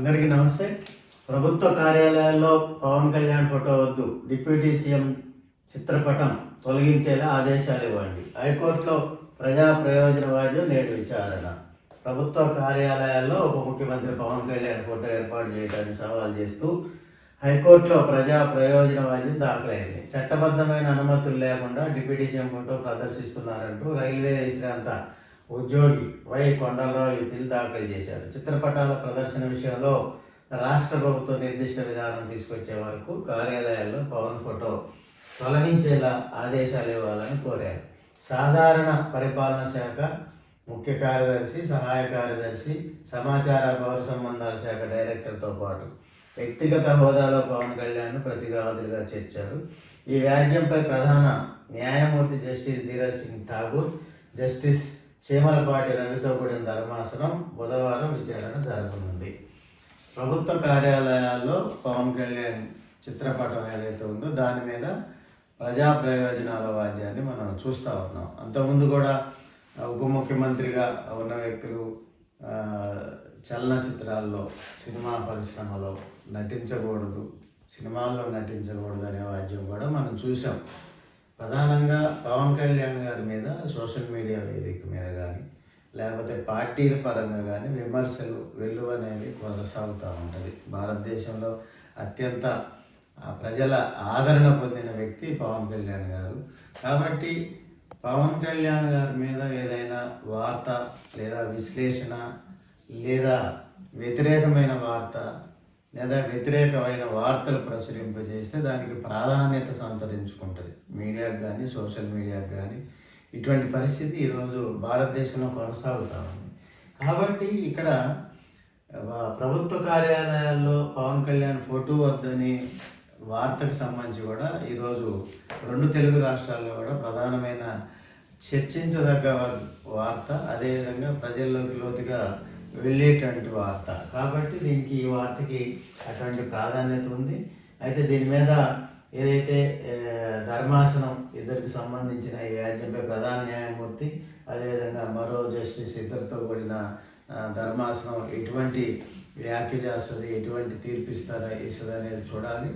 అందరికీ నమస్తే. ప్రభుత్వ కార్యాలయాల్లో పవన్ కళ్యాణ్ ఫోటో వద్దు. డిప్యూటీ సీఎం చిత్రపటం తొలగించేలా ఆదేశాలు ఇవ్వండి. హైకోర్టులో ప్రజా ప్రయోజనవాద్యం నేడు విచారణ. ప్రభుత్వ కార్యాలయాల్లో ఉప ముఖ్యమంత్రి పవన్ కళ్యాణ్ ఫోటో ఏర్పాటు చేయడానికి సవాల్ చేస్తూ హైకోర్టులో ప్రజా ప్రయోజనవాద్యం దాఖలైంది. చట్టబద్ధమైన అనుమతులు లేకుండా డిప్యూటీ సీఎం ఫోటో ప్రదర్శిస్తున్నారంటూ రైల్వే విశ్రాంత ఉద్యోగి వై కొండలరావు ఈ బిల్ దాఖలు చేశారు. చిత్రపటాల ప్రదర్శన విషయంలో రాష్ట్ర ప్రభుత్వం నిర్దిష్ట విధానం తీసుకొచ్చే వరకు కార్యాలయాల్లో పవన్ ఫోటో తొలగించేలా ఆదేశాలు ఇవ్వాలని కోరారు. సాధారణ పరిపాలన శాఖ ముఖ్య కార్యదర్శి సహాయ కార్యదర్శి సమాచార పౌర సంబంధాల శాఖ డైరెక్టర్తో పాటు వ్యక్తిగత హోదాలో పవన్ కళ్యాణ్ను ప్రతిగాదులుగా చేర్చారు. ఈ వ్యాజ్యంపై ప్రధాన న్యాయమూర్తి జస్టిస్ ధీరజ్ సింగ్ ఠాగూర్ జస్టిస్ చీమలపాటి రవితో కూడిన ధర్మాసనం బుధవారం విచారణ జరగనుంది ప్రభుత్వ కార్యాలయాల్లో పవన్ కళ్యాణ్ చిత్రపటం ఏదైతే ఉందో దాని మీద ప్రజా ప్రయోజనాల వాద్యాన్ని మనం చూస్తూ ఉన్నాం. అంతకుముందు కూడా ఉప ముఖ్యమంత్రిగా ఉన్న వ్యక్తులు చలనచిత్రాల్లో సినిమా పరిశ్రమలో నటించకూడదు సినిమాల్లో నటించకూడదు అనే వాద్యం కూడా మనం చూసాం ప్రధాన పవన్ కళ్యాణ్ గారి మీద సోషల్ మీడియా వేదిక మీద కానీ లేకపోతే పార్టీల పరంగా కానీ విమర్శలు వెలువ అనేది కొనసాగుతూ ఉంటుంది. భారతదేశంలో అత్యంత ప్రజల ఆదరణ పొందిన వ్యక్తి పవన్ కళ్యాణ్ గారు. కాబట్టి పవన్ కళ్యాణ్ గారి మీద ఏదైనా వార్త లేదా విశ్లేషణ లేదా వ్యతిరేకమైన వార్త లేదా వ్యతిరేకమైన వార్తలు ప్రచురింపజేస్తే దానికి ప్రాధాన్యత సంతరించుకుంటుంది. మీడియాకు కానీ సోషల్ మీడియాకు కానీ ఇటువంటి పరిస్థితి ఈరోజు భారతదేశంలో కొనసాగుతూ ఉంది. కాబట్టి ఇక్కడ ప్రభుత్వ కార్యాలయాల్లో పవన్ కళ్యాణ్ ఫోటో వద్దని వార్తకు సంబంధించి కూడా ఈరోజు రెండు తెలుగు రాష్ట్రాల్లో కూడా ప్రధానమైన చర్చించదగ్గ వార్త. అదేవిధంగా ప్రజల్లోకి లోతుగా వెళ్ళేటువంటి వార్త. కాబట్టి దీనికి ఈ వార్తకి అటువంటి ప్రాధాన్యత ఉంది. అయితే దీని మీద ఏదైతే ధర్మాసనం ఇద్దరికి సంబంధించిన ఈ వ్యాజ్యంపై ప్రధాన న్యాయమూర్తి అదేవిధంగా మరో జస్టిస్ ఇద్దరితో కూడిన ధర్మాసనం ఎటువంటి వ్యాఖ్య చేస్తుంది ఎటువంటి తీర్పు ఇస్తారా ఇస్తుంది అనేది చూడాలి.